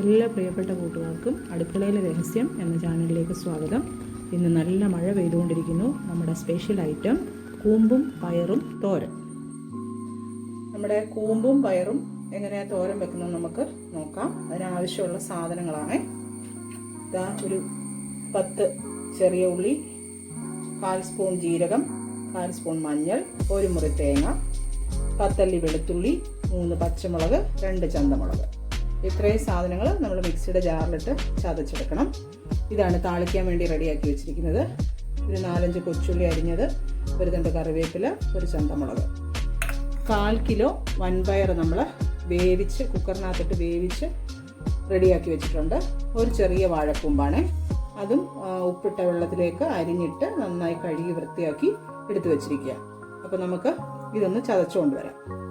എല്ലാ പ്രിയപ്പെട്ട കൂട്ടുകാർക്കും അടുക്കളയിലെ രഹസ്യം എന്ന ചാനലിലേക്ക് സ്വാഗതം. ഇന്ന് നല്ല മഴ പെയ്തുകൊണ്ടിരിക്കുന്നു. നമ്മുടെ സ്പെഷ്യൽ ഐറ്റം കൂമ്പും പയറും തോരൻ. നമ്മുടെ കൂമ്പും പയറും എങ്ങനെയാണ് തോരൻ വെക്കുന്നത് നമുക്ക് നോക്കാം. അതിനാവശ്യമുള്ള സാധനങ്ങളാണ്. ഇതാ ഒരു പത്ത് ചെറിയ ഉള്ളി കാൽ സ്പൂൺ ജീരകം കാൽ സ്പൂൺ മഞ്ഞൾ ഒരു മുറി തേങ്ങ പത്തല്ലി വെളുത്തുള്ളി മൂന്ന് പച്ചമുളക് രണ്ട് ചന്തമുളക്. ഇത്രയും സാധനങ്ങൾ നമ്മൾ മിക്സിയുടെ ജാറിലിട്ട് ചതച്ചെടുക്കണം. ഇതാണ് താളിക്കാൻ വേണ്ടി റെഡിയാക്കി വെച്ചിരിക്കുന്നത്. ഒരു നാലഞ്ച് കൊച്ചുള്ളി അരിഞ്ഞത് ഒരു തണ്ട് കറിവേപ്പില ഒരു ചന്തമുളക്. കാൽ കിലോ വൻപയർ നമ്മൾ വേവിച്ച് കുക്കറിനകത്തിട്ട് വേവിച്ച് റെഡിയാക്കി വെച്ചിട്ടുണ്ട്. ഒരു ചെറിയ വാഴക്കൂമ്പാണ്. അതും ഉപ്പിട്ട വെള്ളത്തിലേക്ക് അരിഞ്ഞിട്ട് നന്നായി കഴുകി വൃത്തിയാക്കി എടുത്തു വെച്ചിരിക്കുക. അപ്പോൾ നമുക്ക് ഇതൊന്ന് ചതച്ചുകൊണ്ട് വരാം.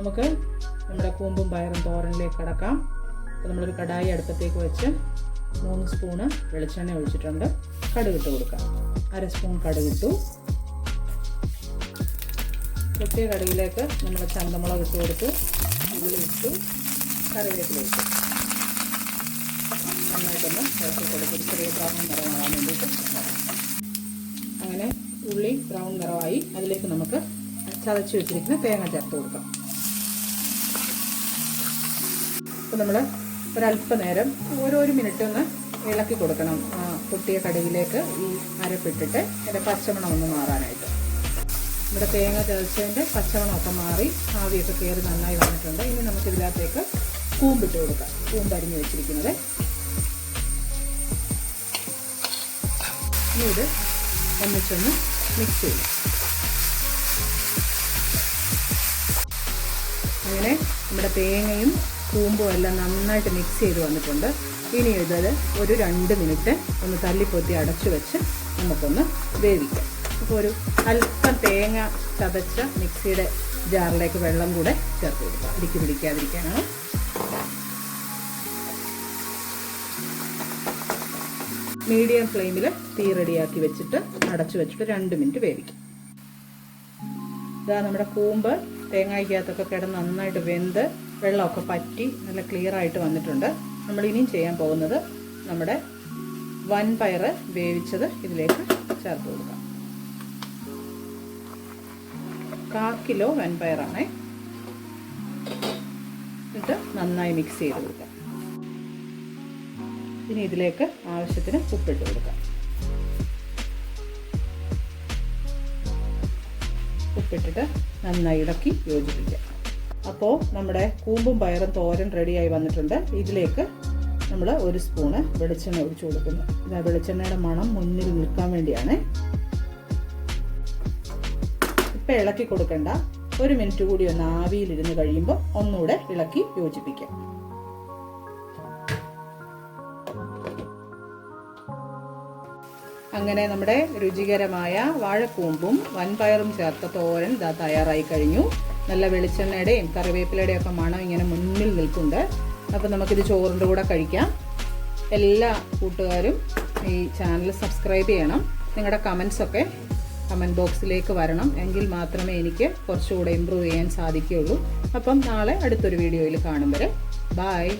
നമുക്ക് നമ്മുടെ കൂമ്പും പയറും തോരനിലേക്ക് കടക്കാം. അപ്പോൾ നമ്മളൊരു കടായി അടുപ്പത്തേക്ക് വെച്ച് മൂന്ന് സ്പൂണ് വെളിച്ചെണ്ണ ഒഴിച്ചിട്ടുണ്ട്. കടുകിട്ട് കൊടുക്കാം. അര സ്പൂൺ കടുകിട്ടു. പൊട്ടിയ കടുകിലേക്ക് നമ്മൾ ചന്തമുളക് ഇട്ട് കൊടുത്തു. ഉള്ളി ഇട്ടു. കറിവേപ്പില ഇട്ടു. നന്നായിട്ടൊന്ന് ഇറക്കി കൊടുക്കും ചെറിയ ബ്രൗൺ നിറമാകാൻ വേണ്ടിയിട്ട് അങ്ങനെ ഉള്ളി ബ്രൗൺ നിറമായി അതിലേക്ക് നമുക്ക് ചതച്ച് വെച്ചിരിക്കുന്ന തേങ്ങ ചേർത്ത് കൊടുക്കാം. നമ്മൾ ഒരല്പനേരം ഓരോരു മിനിറ്റ് ഒന്ന് ഇളക്കി കൊടുക്കണം. പൊട്ടിയ കടുകിലേക്ക് ഈ അരപ്പിട്ടിട്ട് അതിന്റെ പച്ചമണം ഒന്ന് മാറാനായിട്ട്. നമ്മുടെ തേങ്ങ ചതച്ചതിന്റെ പച്ചമണമൊക്കെ മാറി ആവിയൊക്കെ കയറി നന്നായി വന്നിട്ടുണ്ട്. ഇനി നമുക്ക് ഇതിനകത്തേക്ക് കൂമ്പിട്ട് കൊടുക്കാം. കൂമ്പ് അരിഞ്ഞ് വെച്ചിരിക്കുന്നത്. ഇനി ഇത് ഒന്നിച്ചൊന്ന് മിക്സ് ചെയ്യും അങ്ങനെ നമ്മുടെ തേങ്ങയും കൂമ്പും എല്ലാം നന്നായിട്ട് മിക്സ് ചെയ്ത് വന്നിട്ടുണ്ട്. ഇനി ഇത് ഒരു രണ്ട് മിനിറ്റ് ഒന്ന് തല്ലിപ്പൊത്തി അടച്ചു വെച്ച് നമുക്കൊന്ന് വേവിക്കാം. അപ്പോൾ ഒരു അല്പം തേങ്ങ ചതച്ച മിക്സിയുടെ ജാറിലേക്ക് വെള്ളം കൂടെ ചേർത്ത് കൊടുക്കാം. ഇടിക്ക് പിടിക്കാതിരിക്കാനാണ്. മീഡിയം ഫ്ലെയിമിൽ തീ റെഡിയാക്കി വെച്ചിട്ട് അടച്ചു വെച്ചിട്ട് രണ്ട് മിനിറ്റ് വേവിക്കും. ഇതാ നമ്മുടെ കൂമ്പ് തേങ്ങയ്ക്കകത്തൊക്കെ കിടന്ന് നന്നായിട്ട് വെന്ത് വെള്ളമൊക്കെ പറ്റി നല്ല ക്ലിയർ ആയിട്ട് വന്നിട്ടുണ്ട്. നമ്മൾ ഇനിയും ചെയ്യാൻ പോകുന്നത് നമ്മുടെ വൻപയർ വേവിച്ചത് ഇതിലേക്ക് ചേർത്ത് കൊടുക്കാം. കാ കിലോ വൻപയറാണേ. എന്നിട്ട് നന്നായി മിക്സ് ചെയ്ത് കൊടുക്കാം. ഇനി ഇതിലേക്ക് ആവശ്യത്തിന് ഉപ്പിട്ട് കൊടുക്കാം. ഉപ്പിട്ടിട്ട് നന്നായി ഇളക്കി യോജിപ്പിക്കാം. അപ്പോൾ നമ്മുടെ കൂമ്പും പയറും തോരൻ റെഡിയായി വന്നിട്ടുണ്ട്. ഇതിലേക്ക് നമ്മൾ ഒരു സ്പൂണ് വെളിച്ചെണ്ണ ഒഴിച്ചു കൊടുക്കുന്നു. ഇത് വെളിച്ചെണ്ണയുടെ മണം മുന്നിൽ നിൽക്കാൻ വേണ്ടിയാണ്. ഇപ്പം ഇളക്കി കൊടുക്കണ്ട. ഒരു മിനിറ്റ് കൂടി ഒന്ന് ആവിയിലിരുന്ന് കഴിയുമ്പോൾ ഒന്നുകൂടെ ഇളക്കി യോജിപ്പിക്കാം. അങ്ങനെ നമ്മുടെ രുചികരമായ വാഴക്കൂമ്പും വൻപയറും ചേർത്ത തോരൻ ഇതാ തയ്യാറായി കഴിഞ്ഞു. നല്ല വെളിച്ചെണ്ണയുടെയും കറിവേപ്പിലയുടെയും ഒക്കെ മണം ഇങ്ങനെ മുന്നിൽ നിൽക്കുന്നുണ്ട് അപ്പോൾ നമുക്കിത് ചോറിന്റെ കൂടെ കഴിക്കാം. എല്ലാ കൂട്ടുകാരും ഈ ചാനൽ സബ്സ്ക്രൈബ് ചെയ്യണം. നിങ്ങളുടെ കമൻസൊക്കെ കമന്റ് ബോക്സിലേക്ക് വരണം. എങ്കിൽ മാത്രമേ എനിക്ക് കുറച്ചുകൂടെ ഇമ്പ്രൂവ് ചെയ്യാൻ സാധിക്കുകയുള്ളൂ. അപ്പം നാളെ അടുത്തൊരു വീഡിയോയിൽ കാണും വരെ. ബായ്